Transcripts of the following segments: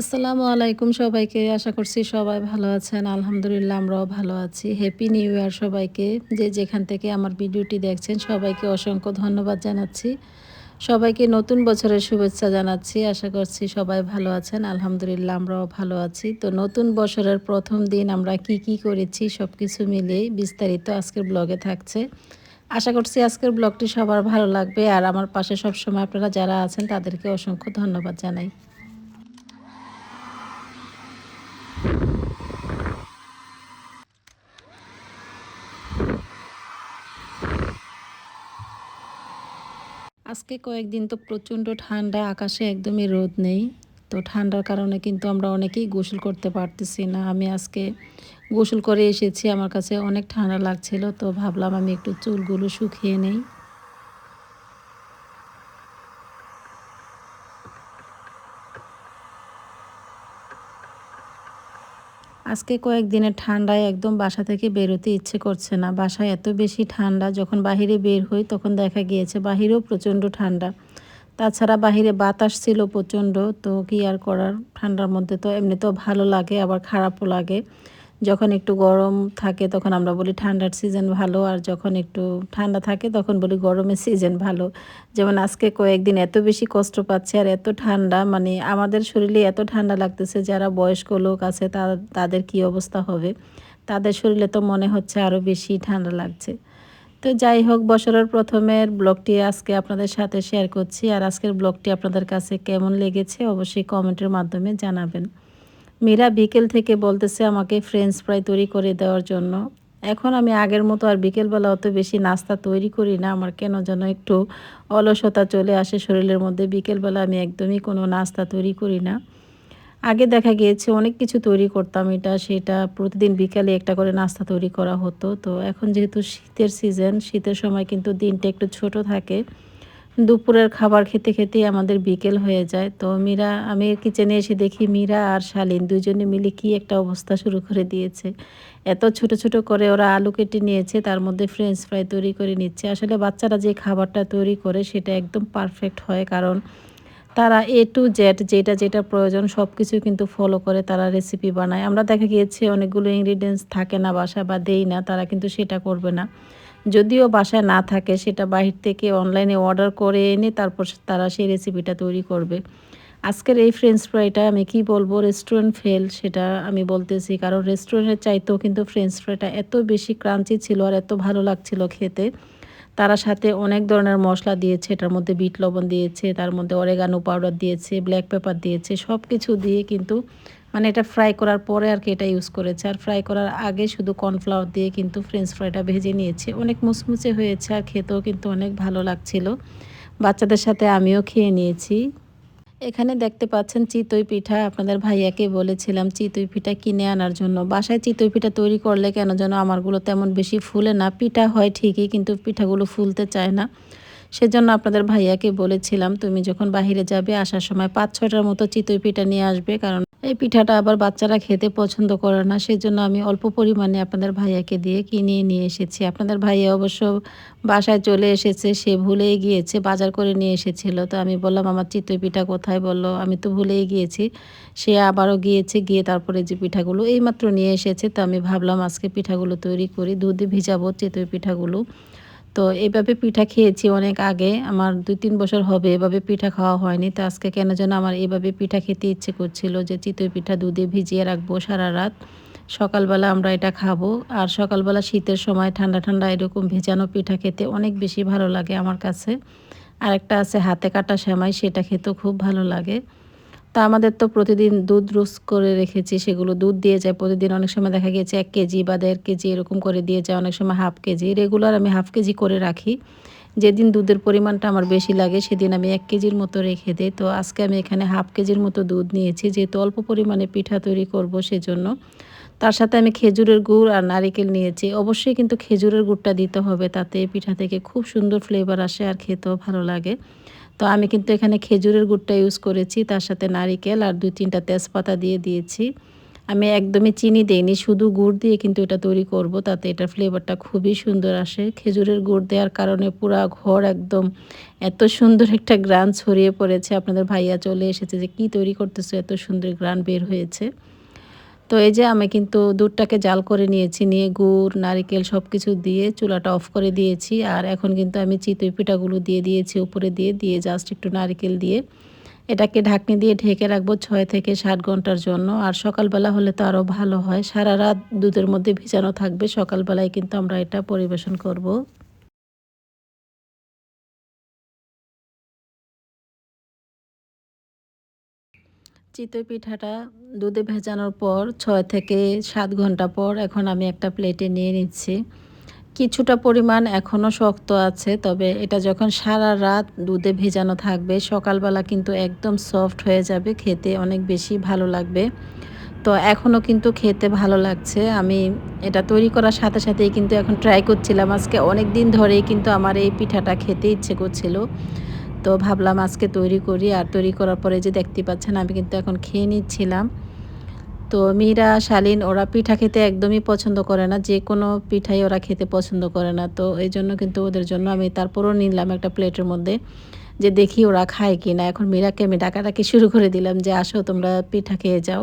আসসালামু আলাইকুম সবাইকে। আশা করছি সবাই ভালো আছেন। আলহামদুলিল্লাহ, আমরাও ভালো আছি। হ্যাপি নিউ ইয়ার সবাইকে। যে যেখান থেকে আমার ভিডিওটি দেখছেন, সবাইকে অসংখ্য ধন্যবাদ জানাচ্ছি। সবাইকে নতুন বছরের শুভেচ্ছা জানাচ্ছি। আশা করছি সবাই ভালো আছেন। আলহামদুলিল্লাহ, আমরাও ভালো আছি। তো নতুন বছরের প্রথম দিন আমরা কি কি করেছি সব কিছু মিলিয়ে বিস্তারিত আজকের ব্লগে থাকছে। আশা করছি আজকের ব্লগটি সবার ভালো লাগবে। আর আমার পাশে সবসময় আপনারা যারা আছেন, তাদেরকে অসংখ্য ধন্যবাদ জানাই। আজকে কয়েকদিন তো প্রচণ্ড ঠান্ডা, আকাশে একদমই রোদ নেই। তো ঠান্ডার কারণে কিন্তু আমরা অনেকেই গোসল করতে পারতেছি না। আমি আজকে গোসল করে এসেছি, আমার কাছে অনেক ঠান্ডা লাগছিল, তো ভাবলাম আমি একটু চুলগুলো শুকিয়ে নেই। আজকে কয়েকদিনের ঠান্ডায় একদম বাসা থেকে বেরোতে ইচ্ছে করছে না। বাসায় এত বেশি ঠান্ডা, যখন বাহিরে বের হই তখন দেখা গিয়েছে বাহিরেও প্রচণ্ড ঠান্ডা। তাছাড়া বাহিরে বাতাস ছিল প্রচণ্ড, তো কি আর করার? ঠান্ডার মধ্যে তো এমনিতেও ভালো লাগে, আবার খারাপও লাগে। যখন একটু গরম থাকে তখন আমরা বলি ঠান্ডার সিজন ভালো, আর যখন একটু ঠান্ডা থাকে তখন বলি গরমের সিজন ভালো। যেমন আজকে কয়েকদিন এত বেশি কষ্ট পাচ্ছে আর এত ঠান্ডা মানে আমাদের শরীরে এত ঠান্ডা লাগতেছে, যারা বয়স্ক লোক আছে তাদের কি অবস্থা হবে? তাদের শরীরে তো মনে হচ্ছে আরও বেশি ঠান্ডা লাগছে। তো যাই হোক, বছরের প্রথমের ব্লগটি আজকে আপনাদের সাথে শেয়ার করছি, আর আজকের ব্লগটি আপনাদের কাছে কেমন লেগেছে অবশ্যই কমেন্টের মাধ্যমে জানাবেন। মীরা বিকেল থেকে বলতেছে আমাকে ফ্রেঞ্চ ফ্রাই তৈরি করে দেওয়ার জন্য। এখন আমি আগের মতো আর বিকেলবেলা অত বেশি নাস্তা তৈরি করি না। আমার কেন যেন একটু অলসতা চলে আসে শরীরের মধ্যে। বিকেলবেলা আমি একদমই কোনো নাস্তা তৈরি করি না। আগে দেখা গিয়েছে অনেক কিছু তৈরি করতাম এটা, সেটা প্রতিদিন বিকালে একটা করে নাস্তা তৈরি করা হতো। তো এখন যেহেতু শীতের সিজন শীতের সময় কিন্তু দিনটা একটু ছোট থাকে। দুপুরের খাবার খেতে খেতেই আমাদের বিকেল হয়ে যায়। তো মীরা, আমি কিচেনে এসে দেখি মীরা আর শালীন দুজনে মিলে কি একটা অবস্থা শুরু করে দিয়েছে। এত ছোট ছোট করে ওরা আলু কেটে নিয়েছে, তার মধ্যে ফ্রেঞ্চ ফ্রাই তৈরি করে নিচ্ছে। আসলে বাচ্চারা যে খাবারটা তৈরি করে সেটা একদম পারফেক্ট হয়, কারণ তারা এ টু জেড যেটা যেটা প্রয়োজন সব কিছু কিন্তু ফলো করে, তারা রেসিপি বানায়। আমরা দেখা গিয়েছে অনেকগুলো ইনগ্রিডিয়েন্টস থাকে না বাসা বা দেই না, তারা কিন্তু সেটা করবে না। যদিও বাসায় না থাকে, সেটা বাহির থেকে অনলাইনে অর্ডার করে এনে তারপর তারা সেই রেসিপিটা তৈরি করবে। আজকের এই ফ্রেঞ্চ ফ্রাইটা আমি কি বলব রেস্টুরেন্ট ফেল সেটা আমি বলতেছি। কারণ রেস্টুরেন্টের চাইতেও কিন্তু ফ্রেঞ্চ ফ্রাইটা এত বেশি ক্রাঞ্চি ছিল আর এত ভালো লাগছিল খেতে। তারা সাথে অনেক ধরনের মশলা দিয়েছে, এটার মধ্যে বিট লবণ দিয়েছে, তার মধ্যে অরেগানো পাউডার দিয়েছে ব্ল্যাক পেপার দিয়েছে সব কিছু দিয়ে কিন্তু মানে এটা ফ্রাই করার পরে আর কি এটা ইউজ করেছে। আর ফ্রাই করার আগে শুধু কর্নফ্লাওয়ার দিয়ে কিন্তু ফ্রেঞ্চ ফ্রাইটা ভেজে নিয়েছে। অনেক মুচমুচে হয়েছে আর খেতেও কিন্তু অনেক ভালো লাগছিল। বাচ্চাদের সাথে আমিও খেয়ে নিয়েছি। এখানে দেখতে পাচ্ছেন চিতই পিঠা। আপনাদের ভাইয়াকে বলেছিলাম চিতই পিঠা কিনে আনার জন্য। বাসায় চিতই পিঠা তৈরি করলে কেন যেন আমারগুলো তেমন বেশি ফুলে না। পিঠা হয় ঠিকই, কিন্তু পিঠাগুলো ফুলতে চায় না। সেজন্য আপনাদের ভাইয়াকে বলেছিলাম, তুমি যখন বাহিরে যাবে, আসার সময় পাঁচ ছটার মতো চিতই পিঠা নিয়ে আসবে। কারণ এই পিঠাটা আবার বাচ্চারা খেতে পছন্দ করে না সেই জন্য আমি অল্প পরিমাণে আপনাদের ভাইয়াকে দিয়ে কিনে নিয়ে এসেছি। আপনাদের ভাইয়া অবশ্য বাসায় চলে এসেছে, সে ভুলেই গিয়েছে, বাজার করে নিয়ে এসেছিল। তো আমি বললাম, আমার চিতই পিঠা কোথায়? বলল, আমি তো ভুলেই গিয়েছি। সে আবারও গিয়েছে, গিয়ে তারপরে যে পিঠাগুলো এইমাত্র নিয়ে এসেছে, তো আমি ভাবলাম আজকে পিঠাগুলো তৈরি করি, দুধে ভিজাবো চিতই পিঠাগুলো। তো এভাবে পিঠা খেয়েছি অনেক আগে। আমার দুই তিন বছর হবে এভাবে পিঠা খাওয়া হয়নি। তো আজকে কেন যেন আমার এভাবে পিঠা খেতে ইচ্ছে করছিল যে চিতই পিঠা দুধে ভিজিয়ে রাখব সারা রাত। সকালবেলা আমরা এটা খাব। আর সকালবেলা শীতের সময় ঠান্ডা ঠান্ডা এরকম ভেজানো পিঠা খেতে অনেক বেশি ভালো লাগে আমার কাছে। আরেকটা আছে হাতে কাটা সেমাই, সেটা খেতেও খুব ভালো লাগে। তা আমাদের তো প্রতিদিন দুধ রোজ করে রেখেছি, সেগুলো দুধ দিয়ে যায়। প্রতিদিন অনেক সময় দেখা গিয়েছে এক কেজি বা দেড় কেজি এরকম করে দিয়ে যায়, অনেক সময় হাফ কেজি। রেগুলার আমি হাফ কেজি করে রাখি। যেদিন দুধের পরিমাণটা আমার বেশি লাগে, সেদিন আমি এক কেজির মতো রেখে দিই। তো আজকে আমি এখানে হাফ কেজির মতো দুধ নিয়েছি, যেহেতু অল্প পরিমাণে পিঠা তৈরি করব সেজন্য। তার সাথে আমি খেজুরের গুড় আর নারিকেল নিয়েছি। অবশ্যই কিন্তু খেজুরের গুড়টা দিতে হবে, তাতে পিঠা থেকে খুব সুন্দর ফ্লেভার আসে আর খেতেও ভালো লাগে। তো আমি কিন্তু এখানে খেজুরের গুড়টা ইউজ করেছি, তার সাথে নারিকেল আর দুই তিনটা তেজপাতা দিয়ে দিয়েছি। আমি একদমই চিনি দেইনি, শুধু গুড় দিয়ে কিন্তু এটা তৈরি করব, তাতে এটার ফ্লেভারটা খুবই সুন্দর আসে। খেজুরের গুড় দেওয়ার কারণে পুরা ঘর একদম এত সুন্দর একটা গ্রান ছড়িয়ে পড়েছে। আপনাদের ভাইয়া চলে এসেছে যে কি তৈরি করতেছে, এত সুন্দর গ্রান বের হয়েছে। তো এই যে আমি কিন্তু দুধটাকে জাল করে নিয়েছি, নিয়ে গুড়, নারিকেল সব কিছু দিয়ে চুলাটা অফ করে দিয়েছি। আর এখন কিন্তু আমি চিতই পিঠাগুলো দিয়ে দিয়েছি, উপরে দিয়ে দিয়ে জাস্ট একটু নারিকেল দিয়ে। এটাকে ঢাকনি দিয়ে ঢেকে রাখব ছয় থেকে ষাট ঘণ্টার জন্য। আর সকালবেলা হলে তো আরও ভালো হয়। সারা রাত দুধের মধ্যে ভিজানো থাকবে। সকালবেলায় কিন্তু আমরা এটা পরিবেশন করব। চিতই পিঠাটা দুধে ভেজানোর পর ছয় থেকে সাত ঘণ্টা পর এখন আমি একটা প্লেটে নিয়ে নিচ্ছি। কিছুটা পরিমাণ এখনও শক্ত আছে, তবে এটা যখন সারা রাত দুধে ভেজানো থাকবে, সকালবেলা কিন্তু একদম সফট হয়ে যাবে, খেতে অনেক বেশি ভালো লাগবে। তো এখনও কিন্তু খেতে ভালো লাগছে। আমি এটা তৈরি করার সাথে সাথেই কিন্তু এখন ট্রাই করছিলাম। আজকে অনেক দিন ধরেই কিন্তু আমার এই পিঠাটা খেতে ইচ্ছে করছিল। তো ভাবলাম আজকে তৈরি করি। আর তৈরি করার পরে যে দেখতে পাচ্ছেন, আমি কিন্তু এখন খেয়ে নিচ্ছিলাম। তো মীরা, শালীন, ওরা পিঠা খেতে একদমই পছন্দ করে না। যে কোনো পিঠাই ওরা খেতে পছন্দ করে না। তো এই জন্য কিন্তু ওদের জন্য আমি তারপরও নিলাম একটা প্লেটের মধ্যে যে দেখি ওরা খায় কি না এখন মীরাকে আমি ডাকাডাকি শুরু করে দিলাম যে, আসো তোমরা পিঠা খেয়ে যাও।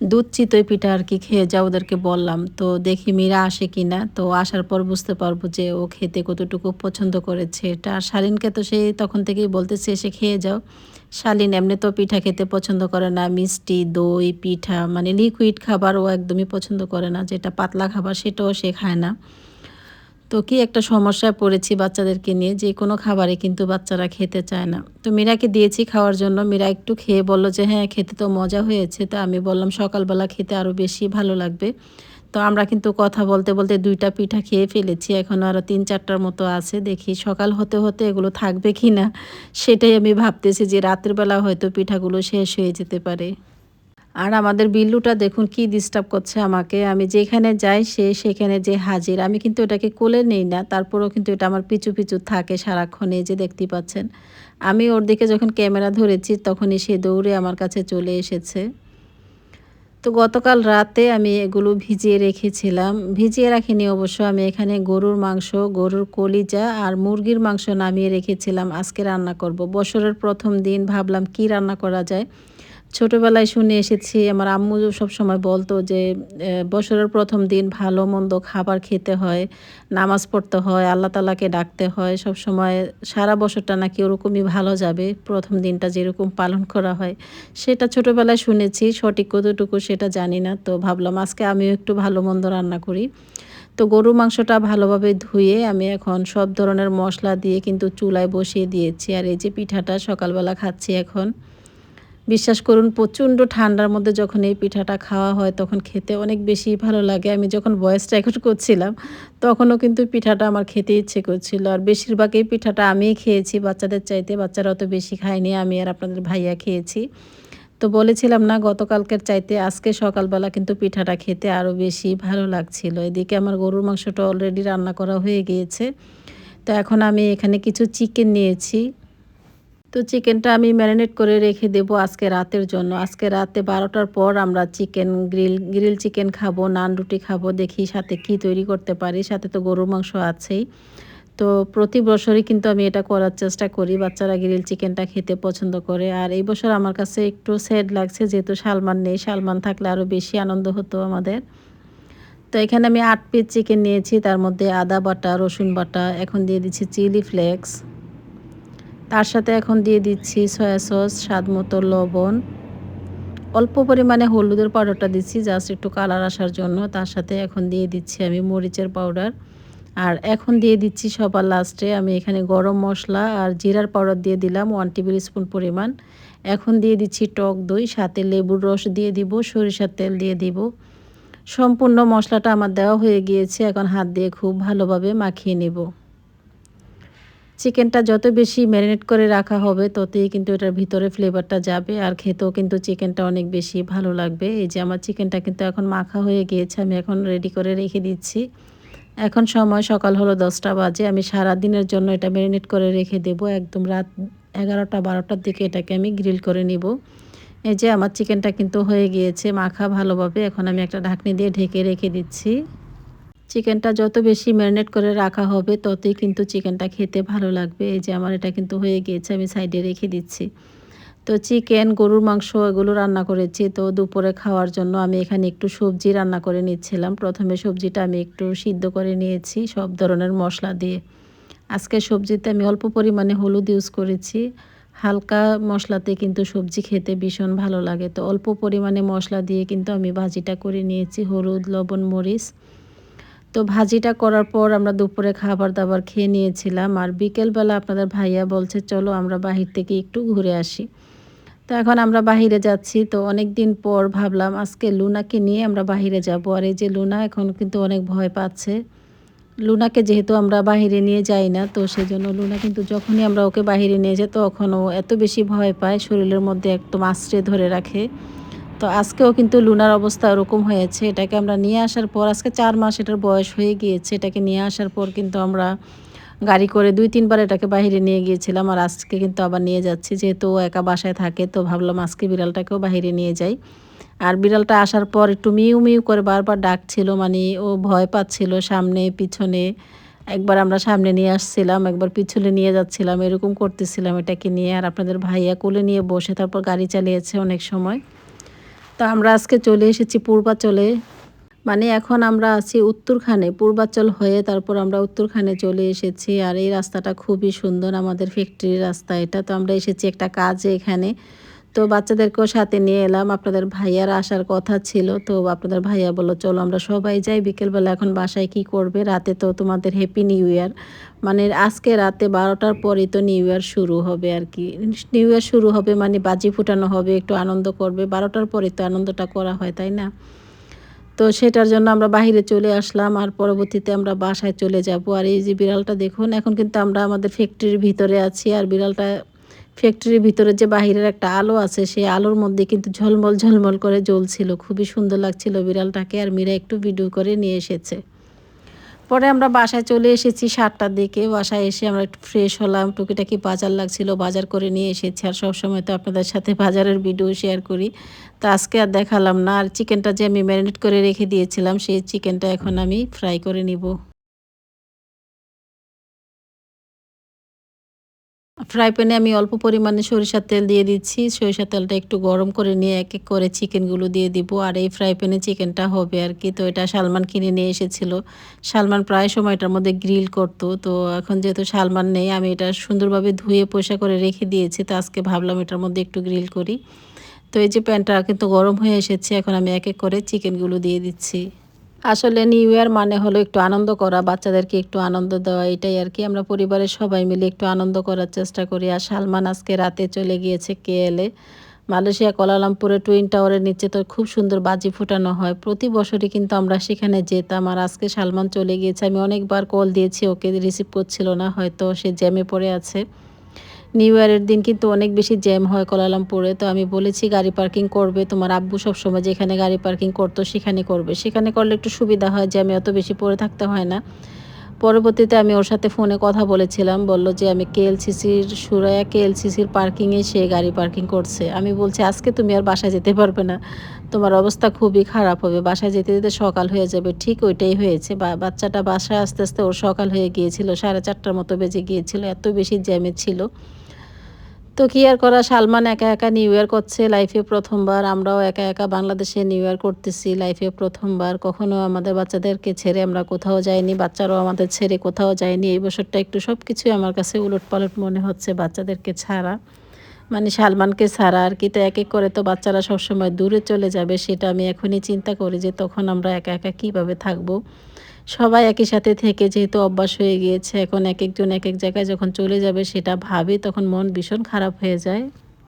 দুধ চিতই পিঠা আর কি খেয়ে যা ওদেরকে বললাম। তো দেখি মীরা আসে কি না তো আসার পর বুঝতে পারব যে ও খেতে কতটুকু পছন্দ করেছে। এটা আর শালিনকে তো সে তখন থেকেই বলতেছে, এসে খেয়ে যাও। শালিন এমনি তো পিঠা খেতে পছন্দ করে না। মিষ্টি, দই, পিঠা মানে লিকুইড খাবার ও একদমই পছন্দ করে না। যেটা পাতলা খাবার সেটাও সে খায় না। তো কি একটা সমস্যায় পড়েছি বাচ্চাদেরকে নিয়ে, যে কোনো খাবারে কিন্তু বাচ্চারা খেতে চায় না। তো মীরাকে দিয়েছি খাওয়ার জন্য। মীরা একটু খেয়ে বলল যে হ্যাঁ খেতে তো মজা হয়েছে। তো আমি বললাম, সকালবেলা খেতে আরও বেশি ভালো লাগবে। তো আমরা কিন্তু কথা বলতে বলতে দুইটা পিঠা খেয়ে ফেলেছি। এখন আরও তিন চারটার মতো আছে। দেখি সকাল হতে হতে এগুলো থাকবে কি না সেটাই আমি ভাবতেছি যে রাতের বেলা হয়তো পিঠাগুলো শেষ হয়ে যেতে পারে। আর আমাদের বিল্লুটা দেখুন কি ডিস্টার্ব করছে আমাকে। আমি যেখানে যাই, সে সেখানে যে হাজির। আমি কিন্তু এটাকে কোলে নেই না, তারপরেও কিন্তু এটা আমার পিছু পিছু থাকে সারাক্ষণ যে দেখতে পাচ্ছেন। আমি ওর দিকে যখন ক্যামেরা ধরেছি, তখনই সে দৌড়ে আমার কাছে চলে এসেছে। তো গতকাল রাতে আমি এগুলো ভিজিয়ে রেখেছিলাম। ভিজিয়ে রাখিনি অবশ্য, আমি এখানে গরুর মাংস, গরুর কলিজা আর মুরগির মাংস নামিয়ে রেখেছিলাম। আজকে রান্না করব। বছরের প্রথম দিন, ভাবলাম কি রান্না করা যায়। ছোটোবেলায় শুনে এসেছি, আমার আম্মু সব সময় বলতো যে বছরের প্রথম দিন ভালো মন্দ খাবার খেতে হয়, নামাজ পড়তে হয়, আল্লাহ তালাকে ডাকতে হয় সব সময় সারা বছরটা নাকি ওরকমই ভালো যাবে, প্রথম দিনটা যেরকম পালন করা হয়। সেটা ছোটোবেলায় শুনেছি, সঠিক কতটুকু সেটা জানি না, তো ভাবলাম আজকে আমিও একটু ভালো মন্দ রান্না করি। তো গরু মাংসটা ভালোভাবে ধুয়ে আমি এখন সব ধরনের মশলা দিয়ে কিন্তু চুলায় বসিয়ে দিয়েছি, আর এই যে পিঠাটা সকালবেলা খাচ্ছি এখন। বিশ্বাস করুন, প্রচণ্ড ঠান্ডার মধ্যে যখন এই পিঠাটা খাওয়া হয় তখন খেতে অনেক বেশি ভালো লাগে। আমি যখন ভয়েস রেকর্ড করছিলাম, তখনও কিন্তু পিঠাটা আমার খেতে ইচ্ছে করছিল। আর বেশিরভাগ এই পিঠাটা আমিই খেয়েছি, বাচ্চাদের চাইতে। বাচ্চারা অত বেশি খায়নি, আমি আর আপনাদের ভাইয়া খেয়েছি। তো বলেছিলাম না, গতকালকের চাইতে আজকে সকালবেলা কিন্তু পিঠাটা খেতে আরও বেশি ভালো লাগছিল। এদিকে আমার গরুর মাংসটা অলরেডি রান্না করা হয়ে গিয়েছে। তো এখন আমি এখানে কিছু চিকেন নিয়েছি। তো চিকেনটা আমি ম্যারিনেট করে রেখে দেব আজকে রাতের জন্য। আজকে রাতে বারোটার পর আমরা চিকেন গ্রিল গ্রিল চিকেন খাব, নান রুটি খাব, দেখি সাথে কি তৈরি করতে পারি। সাথে তো গরুর মাংস আছেই। তো প্রতি বছরই কিন্তু আমি এটা করার চেষ্টা করি, বাচ্চারা গ্রিল চিকেনটা খেতে পছন্দ করে। আর এই বছর আমার কাছে একটু স্যাড লাগছে, যেহেতু সালমান নেই, সালমান থাকলে আরও বেশি আনন্দ হতো আমাদের। তো এখানে আমি আট পিস চিকেন নিয়েছি, তার মধ্যে আদা বাটা, রসুন বাটা, এখন দিয়ে দিচ্ছি চিলি ফ্লেক্স তার সাথে এখন দিয়ে দিচ্ছি সয়া সস, স্বাদ মতো লবণ। অল্প পরিমাণে হলুদের পাউডারটা দিচ্ছি জাস্ট একটু কালার আসার জন্য। তার সাথে এখন দিয়ে দিচ্ছি আমি মরিচের পাউডার। আর এখন দিয়ে দিচ্ছি সবার লাস্টে আমি এখানে গরম মশলা আর জিরার পাউডার দিয়ে দিলাম ওয়ান টেবিল স্পুন পরিমাণ। এখন দিয়ে দিচ্ছি টক দই, সাথে লেবুর রস দিয়ে দিব, সরিষার তেল দিয়ে দিব। সম্পূর্ণ মশলাটা আমার দেওয়া হয়ে গিয়েছে, এখন হাত দিয়ে খুব ভালোভাবে মাখিয়ে নেব। চিকেনটা যত বেশি ম্যারিনেট করে রাখা হবে, ততই কিন্তু এটার ভিতরে ফ্লেভারটা যাবে। আর খেতেও কিন্তু চিকেনটা অনেক বেশি ভালো লাগবে। এই যে আমার চিকেনটা কিন্তু এখন মাখা হয়ে গিয়েছে, আমি এখন রেডি করে রেখে দিচ্ছি। এখন সময় সকাল হলো দশটা বাজে, আমি সারা দিনের জন্য এটা ম্যারিনেট করে রেখে দেব। একদম রাত এগারোটা বারোটার দিকে এটাকে আমি গ্রিল করে নিব। এই যে আমার চিকেনটা কিন্তু হয়ে গিয়েছে মাখা ভালোভাবে, এখন আমি একটা ঢাকনি দিয়ে ঢেকে রেখে দিচ্ছি। চিকেনটা যত বেশি ম্যারিনেট করে রাখা হবে, ততই কিন্তু চিকেনটা খেতে ভালো লাগবে। এই যে আমার এটা কিন্তু হয়ে গিয়েছে, আমি সাইডে রেখে দিচ্ছি। তো চিকেন, গরুর মাংস এগুলো রান্না করেছি। তো দুপুরে খাওয়ার জন্য আমি এখানে একটু সবজি রান্না করে নিচ্ছিলাম। প্রথমে সবজিটা আমি একটু সিদ্ধ করে নিয়েছি সব ধরনের মশলা দিয়ে। আজকে সবজিতে আমি অল্প পরিমাণে হলুদ ইউজ করেছি। হালকা মশলাতে কিন্তু সবজি খেতে ভীষণ ভালো লাগে। তো অল্প পরিমাণে মশলা দিয়ে কিন্তু আমি ভাজিটা করে নিয়েছি। হলুদ, লবণ, মরিচ। তো ভাজিটা করার পর আমরা দুপুরে খাবার দাবার খেয়ে নিয়েছিলাম। আর বিকেলবেলা আপনাদের ভাইয়া বলছে, চলো আমরা বাহির থেকে একটু ঘুরে আসি। তো এখন আমরা বাহিরে যাচ্ছি। তো অনেক দিন পর ভাবলাম, আজকে লুনাকে নিয়ে আমরা বাহিরে যাব। আর এই যে লুনা এখন কিন্তু অনেক ভয় পাচ্ছে। লুনাকে যেহেতু আমরা বাহিরে নিয়ে যাই না, তো সেই জন্য লুনা কিন্তু যখনই আমরা ওকে বাহিরে নিয়ে যাই তখন ও এত বেশি ভয় পায়, শরীরের মধ্যে একদম আশ্রে ধরে রাখে। তো আজকেও কিন্তু লুনার অবস্থা ওরকম হয়েছে। এটাকে আমরা নিয়ে আসার পর, আজকে চার মাস এটার বয়স হয়ে গিয়েছে। এটাকে নিয়ে আসার পর কিন্তু আমরা গাড়ি করে দুই, তিনবার এটাকে বাহিরে নিয়ে গিয়েছিলাম আর আজকে কিন্তু আবার নিয়ে যাচ্ছি। যেহেতু ও একা বাসায় থাকে, তো ভাবলাম আজকে বিড়ালটাকেও বাহিরে নিয়ে যাই। আর বিড়ালটা আসার পর একটু মিউ মিউ করে বারবার ডাকছিল মানে ও ভয় পাচ্ছিল সামনে, পিছনে। একবার আমরা সামনে নিয়ে আসছিলাম, একবার পিছনে নিয়ে যাচ্ছিলাম, এরকম করতেছিলাম এটাকে নিয়ে। আর আপনাদের ভাইয়া কোলে নিয়ে বসে তারপর গাড়ি চালিয়েছে অনেক সময়। তো আমরা আজকে চলে এসেছি পূর্বাচলে। মানে এখন আমরা আছি উত্তরখানে, পূর্বাচল হয়ে তারপর আমরা উত্তরখানে চলে এসেছি। আর এই রাস্তাটা খুবই সুন্দর, আমাদের ফ্যাক্টরির রাস্তা এটা। তো আমরা এসেছি একটা কাজে এখানে। তো বাচ্চাদেরকেও সাথে নিয়ে এলাম। আপনাদের ভাইয়ার আসার কথা ছিল, তো আপনাদের ভাইয়া বলল, চলো আমরা সবাই যাই, বিকেলবেলা এখন বাসায় কি করবে? রাতে তো তোমাদের হ্যাপি নিউ ইয়ার মানে আজকে রাতে বারোটার পরেই তো নিউ ইয়ার শুরু হবে আর কি। নিউ ইয়ার শুরু হবে মানে বাজি ফুটানো হবে, একটু আনন্দ করবে। বারোটার পরে তো আনন্দটা করা হয়, তাই না? তো সেটার জন্য আমরা বাহিরে চলে আসলাম আর পরবর্তীতে আমরা বাসায় চলে যাব। আর এই যে বিড়ালটা দেখুন, এখন কিন্তু আমরা আমাদের ফ্যাক্টরির ভিতরে আছি। আর বিড়ালটা ফ্যাক্টরির ভিতরে যে বাহিরের একটা আলো আছে, সেই আলোর মধ্যে কিন্তু ঝলমল ঝলমল করে জ্বলছিল। খুবই সুন্দর লাগছিল বিড়ালটাকে আর মীরা একটু ভিডিও করে নিয়ে এসেছে। পরে আমরা বাসায় চলে এসেছি সাতটার দিকে। বাসায় এসে আমরা একটু ফ্রেশ হলাম। টুকিটাকি বাজার লাগছিল, বাজার করে নিয়ে এসেছি। আর সবসময় তো আপনাদের সাথে বাজারের ভিডিও শেয়ার করি। তা আজকে আর দেখালাম না। আর চিকেনটা যে আমি ম্যারিনেট করে রেখে দিয়েছিলাম, সেই চিকেনটা এখন আমি ফ্রাই করে নিব। ফ্রাই প্যানে আমি অল্প পরিমাণে সরিষার তেল দিয়ে দিচ্ছি। সরিষার তেলটা একটু গরম করে নিয়ে এক এক করে চিকেনগুলো দিয়ে দিব। আর এই ফ্রাই প্যানে চিকেনটা হবে আর কি। তো এটা সালমান কিনে নিয়ে এসেছিল। সালমান প্রায় সময়টার মধ্যে গ্রিল করতো। তো এখন যেহেতু সালমান নেই, আমি এটা সুন্দরভাবে ধুয়ে পয়সা করে রেখে দিয়েছি। তো আজকে ভাবলাম এটার মধ্যে একটু গ্রিল করি। তো এই যে প্যানটা কিন্তু গরম হয়ে এসেছে, এখন আমি এক এক করে চিকেনগুলো দিয়ে দিচ্ছি। আসলে নিউ ইয়ার মানে হলো একটু আনন্দ করা, বাচ্চাদেরকে একটু আনন্দ দেওয়া, এটাই আর কি। আমরা পরিবারের সবাই মিলে একটু আনন্দ করার চেষ্টা করি। আর সালমান আজকে রাতে চলে গিয়েছে কেএলে মালয়েশিয়া কলালামপুরে টুইন টাওয়ারের নিচে তো খুব সুন্দর বাজি ফুটানো হয়। প্রতি বছরই কিন্তু আমরা সেখানে যেতাম। আর আজকে সালমান চলে গিয়েছে। আমি অনেকবার কল দিয়েছি, ওকে রিসিভ করছিল না, হয়তো সে জ্যামে পড়ে আছে। নিউ ইয়ারের দিন কিন্তু অনেক বেশি জ্যাম হয় কলালামপুরে তো আমি বলেছি গাড়ি পার্কিং করবে, তোমার আব্বু সবসময় যেখানে গাড়ি পার্কিং করতো সেখানে করবে। সেখানে করলে একটু সুবিধা হয় জ্যামে অত বেশি পড়ে থাকতে হয় না। পরবর্তীতে আমি ওর সাথে ফোনে কথা বলেছিলাম, বলল যে আমি কেএলসিসির সুরায়া কেএলসিসির পার্কিংয়ে সে গাড়ি পার্কিং করছে। আমি বলছি, আজকে তুমি আর বাসায় যেতে পারবে না। তোমার অবস্থা খুবই খারাপ হবে। বাসায় যেতে যেতে সকাল হয়ে যাবে। ঠিক ওইটাই হয়েছে। বাচ্চাটা বাসায় আস্তে আস্তে ওর সকাল হয়ে গিয়েছিল, সাড়ে চারটার মতো বেজে গিয়েছিল। এত বেশি জ্যামে ছিল। তো কি আর করা? সালমান একা একা নিউ ইয়ার করছে লাইফে প্রথমবার। আমরাও একা একা বাংলাদেশে নিউ ইয়ার করতেছি লাইফে প্রথমবার। কখনো আমাদের বাচ্চাদেরকে ছেড়ে আমরা কোথাও যাইনি, বাচ্চারাও আমাদের ছেড়ে কোথাও যায়নি। এই বছরটা একটু সব কিছুই আমার কাছে উলট পালট মনে হচ্ছে বাচ্চাদেরকে ছাড়া। মানে সালমানকে ছাড়া আর কি, তো এক এক করে তো বাচ্চারা সবসময় দূরে চলে যাবে, সেটা আমি এখনই চিন্তা করি যে তখন আমরা একা একা কীভাবে থাকব। সবাই একই সাথে থেকে যেহেতু অভ্যাস হয়ে গিয়েছে, এখন এক একজন এক এক জায়গায় যখন চলে যাবে সেটা ভাবি, তখন মন ভীষণ খারাপ হয়ে যায়।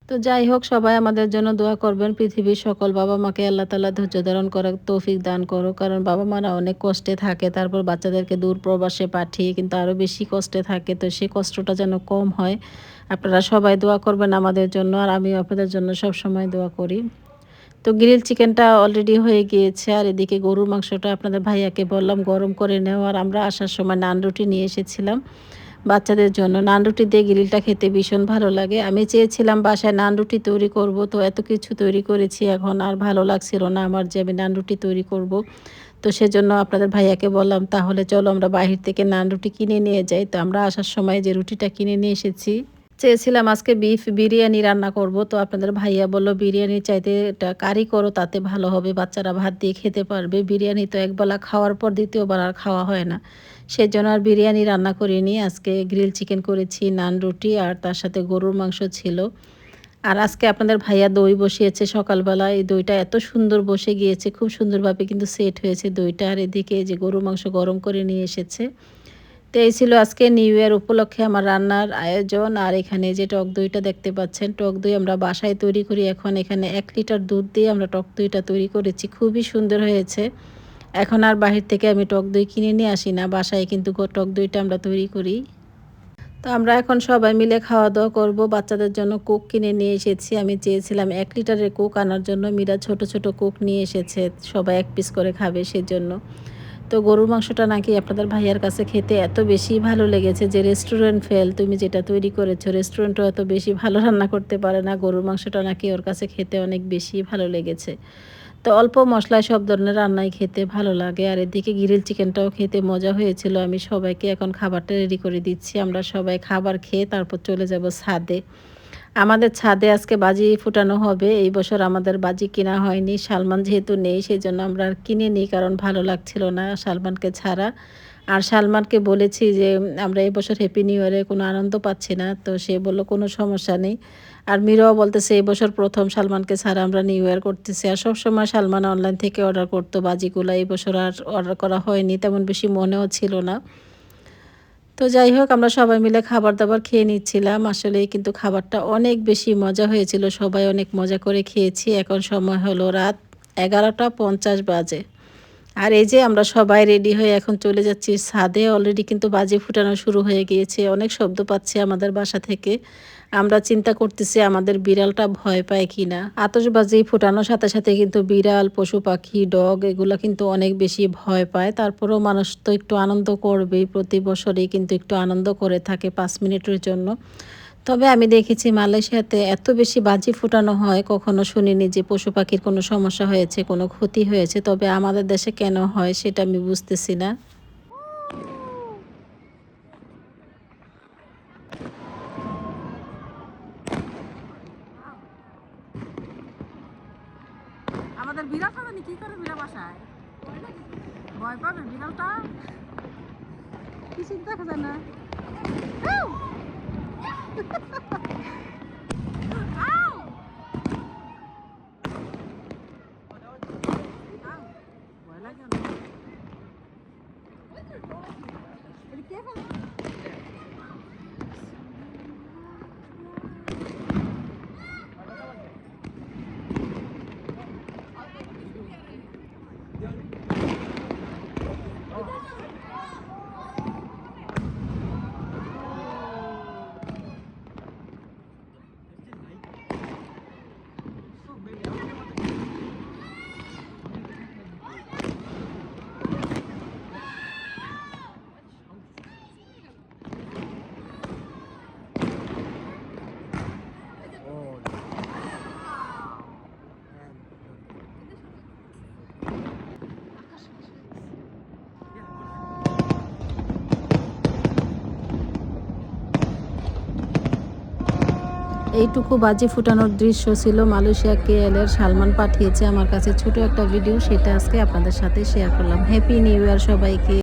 তো যাই হোক, সবাই আমাদের জন্য দোয়া করবেন, পৃথিবীর সকল বাবা মাকে আল্লাহ তালা ধৈর্য ধারণ করার তৌফিক দান করো কারণ বাবা মারা অনেক কষ্টে থাকে, তারপর বাচ্চাদেরকে দূর প্রবাসে পাঠিয়ে কিন্তু আরও বেশি কষ্টে থাকে, তো সেই কষ্টটা যেন কম হয়। আপনারা সবাই দোয়া করবেন আমাদের জন্য, আর আমিও আপনাদের জন্য সব সময় দোয়া করি। তো গ্রিল চিকেনটা অলরেডি হয়ে গিয়েছে, আর এদিকে গরুর মাংসটা আপনাদের ভাইয়াকে বললাম গরম করে নেওয়ার আমরা আসার সময় নান রুটি নিয়ে এসেছিলাম বাচ্চাদের জন্য। নান রুটি দিয়ে গ্রিলটা খেতে ভীষণ ভালো লাগে। আমি চেয়েছিলাম বাসায় নান রুটি তৈরি করব, তো এত কিছু তৈরি করেছি এখন আর ভালো লাগছিল না আমার যে আমি নান রুটি তৈরি করব। তো সেজন্য আপনাদের ভাইয়াকে বললাম, তাহলে চলো আমরা বাহির থেকে নান রুটি কিনে নিয়ে যাই। তো আমরা আসার সময় যে রুটিটা কিনে নিয়ে এসেছি চেয়েছিলাম আজকে বিফ বিরিয়ানি রান্না করব, তো আপনাদের ভাইয়া বলল বিরিয়ানি চাইতে এটা কারি করো, তাতে ভালো হবে, বাচ্চারা ভাত দিয়ে খেতে পারবে। বিরিয়ানি তো একবেলা খাওয়ার পর দ্বিতীয়বার আর খাওয়া হয় না। সেই জন্য আর বিরিয়ানি রান্না করিনি। আজকে গ্রিল চিকেন করেছি, নান রুটি, আর তার সাথে গরুর মাংস ছিল। আর আজকে আপনাদের ভাইয়া দই বসিয়েছে সকালবেলা এই দইটা এত সুন্দর বসে গিয়েছে, খুব সুন্দরভাবে কিন্তু সেট হয়েছে দইটা। আর এদিকে যে গরুর মাংস গরম করে নিয়ে এসেছে। তো এই ছিল আজকে নিউ ইয়ার উপলক্ষে আমার রান্নার আয়োজন। আর এখানে যে টক দইটা দেখতে পাচ্ছেন, টক দই আমরা বাসায় তৈরি করি। এখন এখানে এক লিটার দুধ দিয়ে আমরা টক দইটা তৈরি করেছি। খুবই সুন্দর হয়েছে। এখন আর বাহির থেকে আমি টক দই কিনে নিয়ে আসি না। বাসায় কিন্তু টক দইটা আমরা তৈরি করি। তো আমরা এখন সবাই মিলে খাওয়া দাওয়া করব। বাচ্চাদের জন্য কোক কিনে নিয়ে এসেছি। আমি চেয়েছিলাম এক লিটারের কোক আনার জন্য। মীরা ছোট ছোট কোক নিয়ে এসেছে। সবাই এক পিস করে খাবে সেজন্য। তো গরুর মাংসটা নাকি আপনাদের ভাইয়ার কাছে খেতে এত বেশি ভালো লেগেছে যে রেস্টুরেন্ট ফেল তুমি যেটা তৈরি করেছ রেস্টুরেন্টও এত বেশি ভালো রান্না করতে পারে না, গরুর মাংসটা নাকি ওর কাছে খেতে অনেক বেশি ভালো লেগেছে। তো অল্প মশলায় সব ধরনের রান্নাই খেতে ভালো লাগে, আর এদিকে গ্রিল চিকেনটাও খেতে মজা হয়েছিল, আমি সবাইকে এখন খাবারটা রেডি করে দিচ্ছি, আমরা সবাই খাবার খেয়ে তারপর চলে যাব ছাদে। আমাদের ছাদে আজকে বাজি ফুটানো হবে। এই বছর আমাদের বাজি কেনা হয়নি। সালমান যেহেতু নেই সেই জন্য আমরা আর কিনে নিই, কারণ ভালো লাগছিল না সালমানকে ছাড়া। আর সালমানকে বলেছি যে, আমরা এবছর হ্যাপি নিউ ইয়ারে কোনো আনন্দ পাচ্ছি না। তো সে বলল, কোনো সমস্যা নেই। আর মিরাও বলতেছে, এই বছর প্রথম সালমানকে ছাড়া আমরা নিউ ইয়ার করতেছি। আর সবসময় সালমান অনলাইন থেকে অর্ডার করতো বাজিগুলো। এই বছর আর অর্ডার করা হয়নি, তেমন বেশি মনেও ছিল না। তো যাই হোক, আমরা সবাই মিলে খাবার দাবার খেয়ে নিচ্ছিলাম। আসলে কিন্তু খাবারটা অনেক বেশি মজা হয়েছিল। সবাই অনেক মজা করে খেয়েছি। এখন সময় হলো রাত এগারোটা পঞ্চাশ বাজে। আর এই যে আমরা সবাই রেডি হয়ে এখন চলে যাচ্ছি। ছাদে অলরেডি কিন্তু বাজে ফুটানো শুরু হয়ে গিয়েছে। অনেক শব্দ পাচ্ছি আমাদের বাসা থেকে। আমরা চিন্তা করতেছি আমাদের বিড়ালটা ভয় পায় কি না আতসবাজি ফুটানোর সাথে সাথে কিন্তু বিড়াল, পশু পাখি, ডগ এগুলো কিন্তু অনেক বেশি ভয় পায়। তারপরেও মানুষ তো একটু আনন্দ করবেই, প্রতি বছরই কিন্তু একটু আনন্দ করে থাকে পাঁচ মিনিটের জন্য। তবে আমি দেখেছি মালয়েশিয়াতে এত বেশি বাজি ফুটানো হয়, কখনো শুনিনি যে পশু পাখির কোনো সমস্যা হয়েছে, কোনো ক্ষতি হয়েছে। তবে আমাদের দেশে কেন হয় সেটা আমি বুঝতেছি না। ভয় পাবে বিড়ালটা কিছু দেখা যায় না আউ! আউ! আউ! ভয় লাগে অনেক। এটা কে ফেলে? এইটুকু বাজি ফুটানোর দৃশ্য ছিল মালয়েশিয়া কেএল এর সালমান পাঠিয়েছে আমার কাছে ছোট একটা ভিডিও, সেটা আজকে আপনাদের সাথে শেয়ার করলাম। হ্যাপি নিউ ইয়ার সবাইকে।